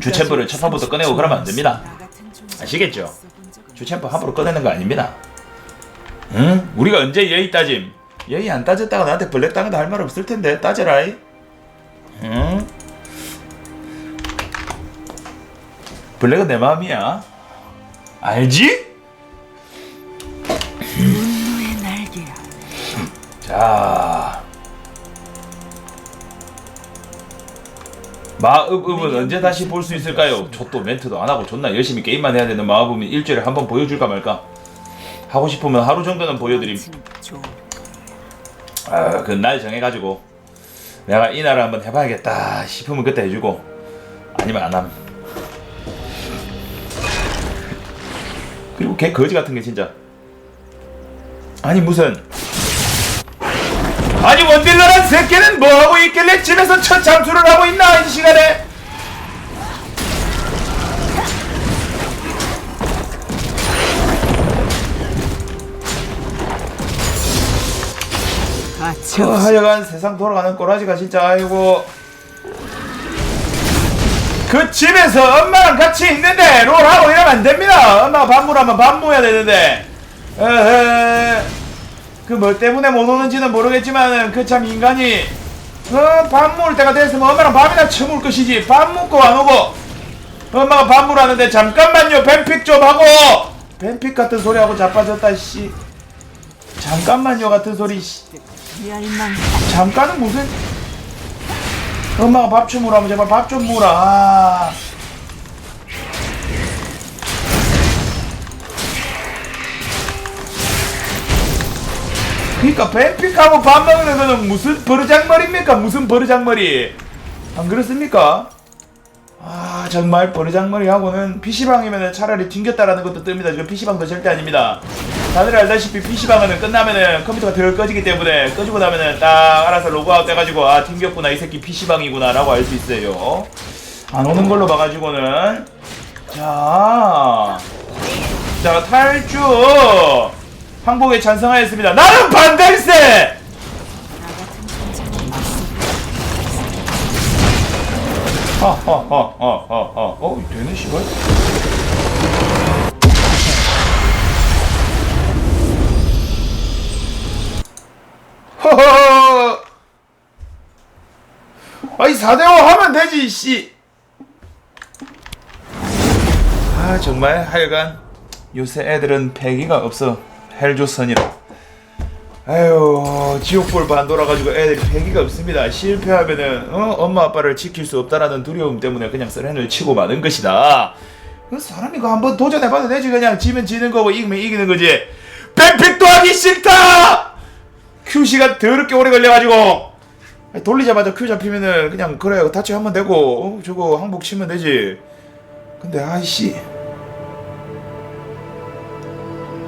주챔프를 첫 판부터 꺼내고 그러면 안 됩니다. 아시겠죠? 주챔프 함부로 꺼내는 거 아닙니다. 응? 우리가 언제 예의 따짐? 예의 안 따졌다가 나한테 블랙 당해도 할말 없을 텐데 따져라이. 응? 블랙은 내 마음이야. 알지? 분노의 날개야. 자. 마읍읍은 언제 다시 볼 수 있을까요? 저 또 멘트도 안 하고 존나 열심히 게임만 해야 되는 마읍음이 일주일에 한 번 보여줄까 말까? 하고 싶으면 하루 정도는 보여드림. 조 아, 그 날 정해가지고 내가 이 날을 한번 해봐야겠다 싶으면 그때 해주고 아니면 안 함. 그리고 걔 거지 같은 게 진짜 아니 무슨 아니 원딜러란 새끼는 뭐 하고 있길래 집에서 첫 잠수를 하고 있나 이 시간에? 그 하여간 세상 돌아가는 꼬라지가 진짜 아이고. 그 집에서 엄마랑 같이 있는데 롤하고 이러면 안 됩니다. 엄마가 반무라면 반무해야 되는데. 에헤 그 뭐 때문에 못 오는지는 모르겠지만 그 참 인간이 어, 밥 먹을 때가 됐으면 엄마랑 밥이나 처먹을 것이지. 밥 먹고 안 오고. 엄마가 밥 먹으라는데 잠깐만요. 뱀픽 좀 하고. 뱀픽 같은 소리 하고 자빠졌다 씨. 잠깐만요 같은 소리 씨. 잠깐은 무슨? 엄마가 밥좀 무라면 제발 밥좀 무라 아. 그니까 뱀픽하고 밥 거는 무슨 버르장머리입니까? 무슨 버르장머리? 안 그렇습니까? 아 정말 버르장머리하고는 PC방이면 차라리 튕겼다라는 것도 뜹니다. 지금 PC방도 절대 아닙니다. 다들 알다시피 PC방은 끝나면은 컴퓨터가 덜 꺼지기 때문에 꺼지고 나면은 딱 알아서 로그아웃 돼가지고 아 튕겼구나 이 새끼 PC방이구나 라고 알 수 있어요. 안 오는 걸로 봐가지고는. 자, 자 탈주 항복에 찬성하였습니다. 나는 반댈세! 하하하하하하. 어 되네 씨발. 허허 아이 4대5 하면 되지 씨. 아 정말 하여간 요새 애들은 패기가 없어 헬조선이라. 아유 지옥불 반 돌아가지고 애들이 패기가 없습니다. 실패하면은 어? 엄마 아빠를 지킬 수 없다라는 두려움 때문에 그냥 쓰레를 치고 마는 것이다. 그 사람이 그 한번 도전해봐도 되지 그냥. 지면 지는 거고 이기면 이기는 거지. 뱀픽도 하기 싫다! 큐시가 더럽게 오래 걸려가지고. 돌리자마자 큐 잡히면은 그냥 그래 다치 하면 되고. 어, 저거 항복 치면 되지. 근데 아이씨.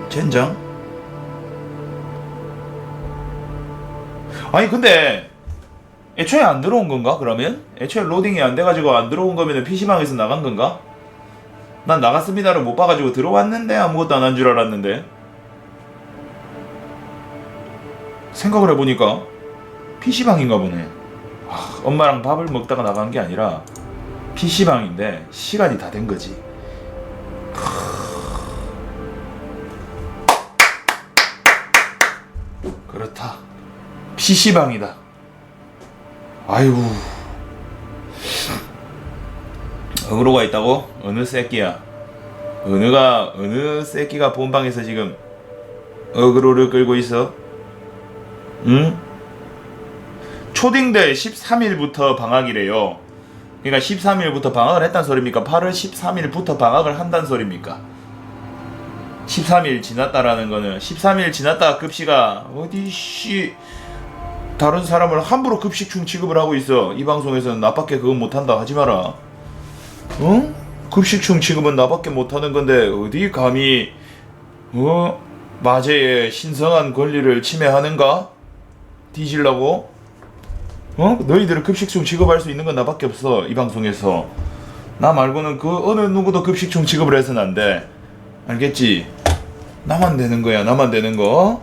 젠장 아니 근데 애초에 안 들어온 건가 그러면? 애초에 로딩이 안 돼가지고 안 들어온 거면은 PC방에서 나간 건가? 난 나갔습니다를 못 봐가지고 들어왔는데 아무것도 안 한 줄 알았는데 생각을 해보니까 PC방인가 보네. 아, 엄마랑 밥을 먹다가 나간 게 아니라 PC방인데 시간이 다 된 거지. 그 PC방이다. 아유. 어그로가 있다고? 어느 새끼야? 어느가 어느 새끼가 본방에서 지금 어그로를 끌고 있어? 응? 초딩들 13일부터 방학이래요. 그러니까 13일부터 방학을 했단 소리입니까? 8월 13일부터 방학을 한단 소리입니까? 13일 지났다라는 거는 13일 지났다 급시가 어디 씨 다른 사람을 함부로 급식충 취급을 하고 있어. 이 방송에서는 나밖에 그건 못한다 하지 마라. 어? 급식충 취급은 나밖에 못하는 건데 어디 감히 어? 마제의 신성한 권리를 침해하는가? 뒤질라고? 어? 너희들은 급식충 취급할 수 있는 건 나밖에 없어 이 방송에서 나 말고는 그 어느 누구도 급식충 취급을 해서는 안돼 알겠지? 나만 되는 거야 나만 되는 거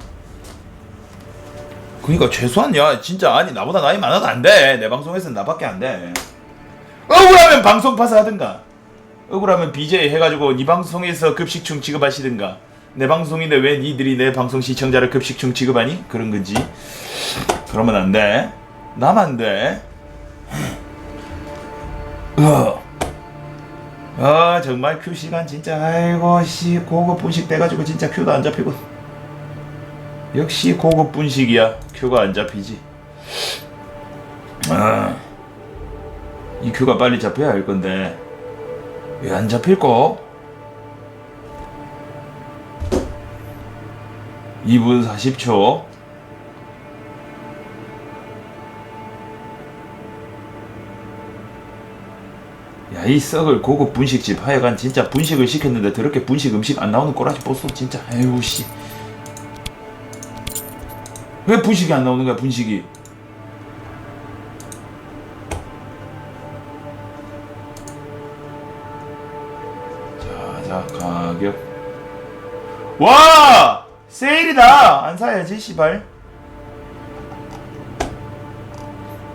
그니까 최소한 야. 진짜 아니 나보다 나이 많아도 안돼내 방송에서는 나밖에 안돼. 억울하면 방송 파서 하든가. 억울하면 BJ 해가지고 네 방송에서 급식충 취급하시든가. 내 방송인데 왜 니들이 내 방송 시청자를 급식충 취급하니? 그런 건지. 그러면 안돼. 나만 돼. 어. 아 정말 큐 시간 진짜. 아이고 씨. 고급 분식 돼가지고 진짜 큐도 안 잡히고 역시 고급 분식이야. 큐가 안 잡히지. 아, 이 큐가 빨리 잡혀야 할 건데. 왜 안 잡힐까? 2분 40초. 야 이 썩을 고급 분식집 하여간 진짜 분식을 시켰는데 저렇게 분식 음식 안 나오는 꼬라지 보소 진짜. 아유 씨 왜 분식이 안 나오는 거야 분식이? 자 자 가격. 와! 세일이다! 안 사야지 씨발.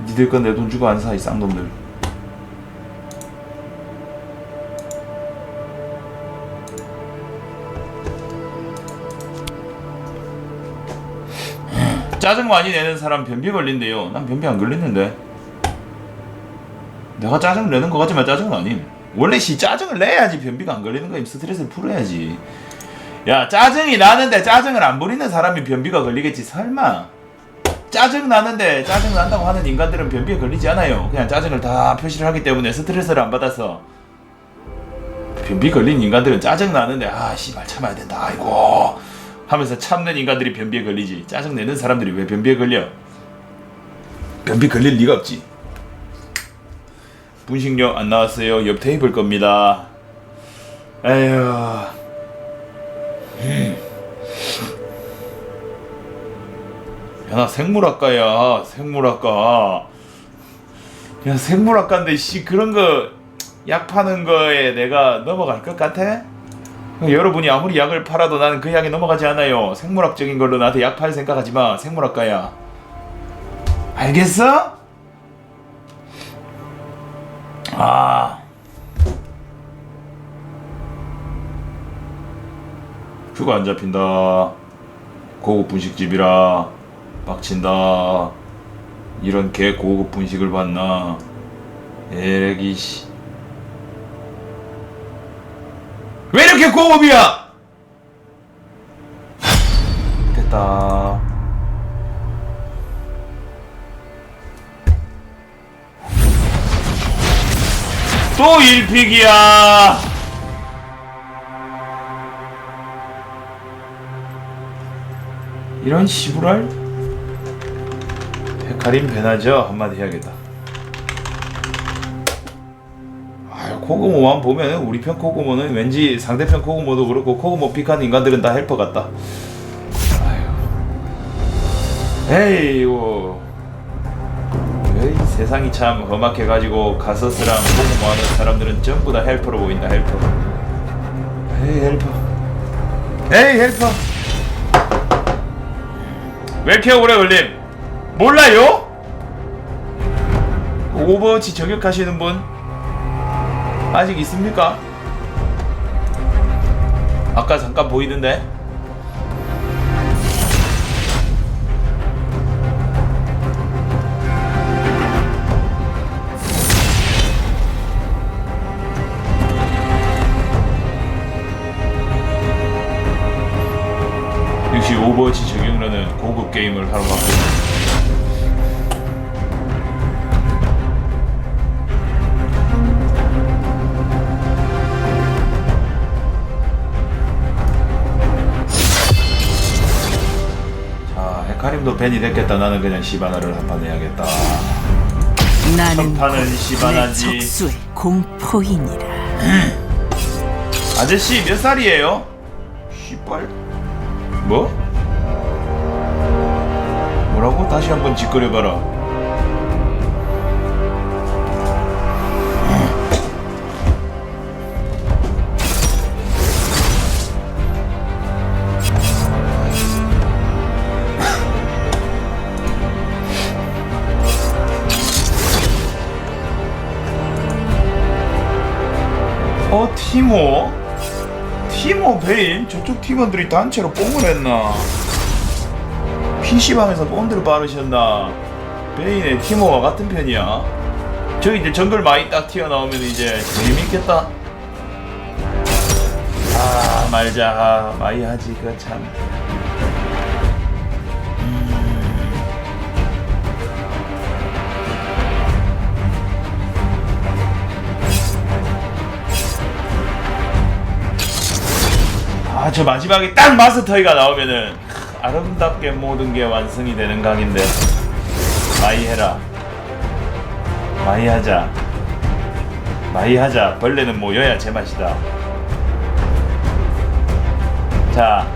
니들 건 내 돈 주고 안 사 이 쌍놈들 짜증 많이 내는 사람 변비 걸린대요. 난 변비 안 걸리는데. 내가 짜증 내는 거 같지만 짜증은 아님. 원래 씨 짜증을 내야지 변비가 안 걸리는 거임. 스트레스를 풀어야지. 야 짜증이 나는데 짜증을 안 부리는 사람이 변비가 걸리겠지 설마. 짜증 나는데 짜증 난다고 하는 인간들은 변비에 걸리지 않아요. 그냥 짜증을 다 표시를 하기 때문에 스트레스를 안 받아서. 변비 걸린 인간들은 짜증 나는데 아 씨발 참아야 된다. 아이고. 하면서 참는 인간들이 변비에 걸리지 짜증 내는 사람들이 왜 변비에 걸려? 변비 걸릴 리가 없지. 분식료 안 나왔어요. 옆 테이블 겁니다. 에휴. 야, 나 생물학과야. 생물학과. 야, 생물학과인데, 씨, 그런 거, 약 파는 거에 내가 넘어갈 것 같아? 여러분이 아무리 약을 팔아도 나는 그 약에 넘어가지 않아요. 생물학적인 걸로 나한테 약 팔 생각하지 마. 생물학과야. 알겠어? 아. 휴가 안 잡힌다. 고급 분식집이라 빡친다. 이런 개 고급 분식을 봤나? 에레기 씨. 이렇게 고급이야? 됐다. 또 1픽이야. 이런 시부랄? 헤카림 배나죠? 한마디 해야겠다. 코그모만 보면 우리 편 코그모는 왠지 상대편 코그모도 그렇고 코그모 픽한 인간들은 다 헬퍼 같다. 아유. 에이고. 에이, 세상이 참 험악해가지고 가서스랑 코그모 하는 사람들은 전부 다 헬퍼로 보인다 헬퍼. 에이 헬퍼. 에이 헬퍼. 왜 이렇게 오래 걸림? 몰라요? 오버워치 저격하시는 분? 아직 있습니까? 아까 잠깐 보이던데? 역시 오버워치 적용러는 고급 게임을 하러 갔고 카림도 벤이 됐겠다 나는 그냥 시바나를 한판 해야겠다 나는 첫판은 내 시바나지 적수의 공포이니라. 아저씨 몇 살이에요? 씨발 뭐? 뭐라고? 다시 한번 짓거려봐라 티모 티모 베인? 저쪽 팀원들이 단체로 뽕을 했나? PC방에서 본드를 빠르셨나? 베인의 티모와 같은 편이야. 저기 이제 정글 많이 딱 튀어나오면 이제 재밌겠다. 아 말자. 아, 많이 하지. 그참 아 저 마지막에 딱 마스터이가 나오면은 크, 아름답게 모든 게 완성이 되는 강인데 마이 해라. 마이 하자. 마이 하자. 벌레는 모여야 제맛이다. 자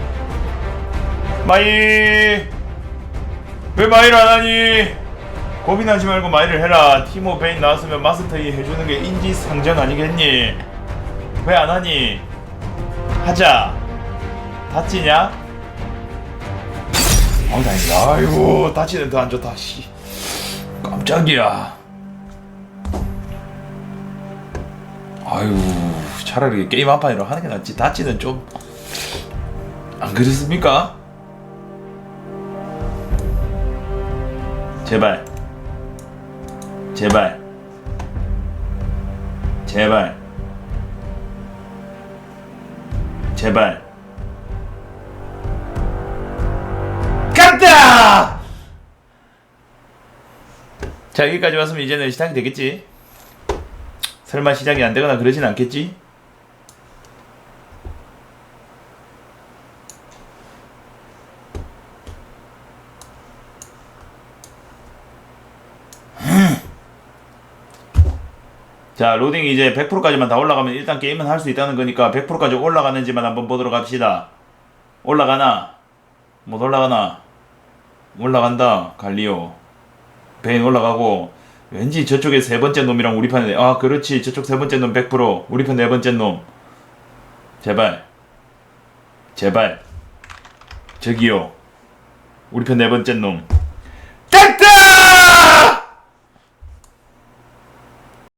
마이. 왜 마이를 안 하니? 고민하지 말고 마이를 해라. 티모 베인 나왔으면 마스터이 해주는 게 인지상정 아니겠니? 왜 안 하니? 하자 다치냐? 어, 다행이다. 아이고, 다치는 더 안 좋다, 씨. 깜짝이야. 아유, 차라리 게임 한 판이라도 하는 게 낫지. 다치는 좀. 안 그렇습니까? 제발. 제발. 제발. 제발. 자 여기까지 왔으면 이제는 시작이 되겠지? 설마 시작이 안 되거나 그러진 않겠지? 자 로딩이 이제 100%까지만 다 올라가면 일단 게임은 할 수 있다는 거니까 100%까지 올라가는지만 한번 보도록 합시다 올라가나? 못 올라가나? 올라간다 갈리오 베인 올라가고 왠지 저쪽에 세 번째 놈이랑 우리 편에 아 그렇지. 저쪽 세 번째 놈 100% 우리 편 네 번째 놈. 제발. 제발. 저기요. 우리 편 네 번째 놈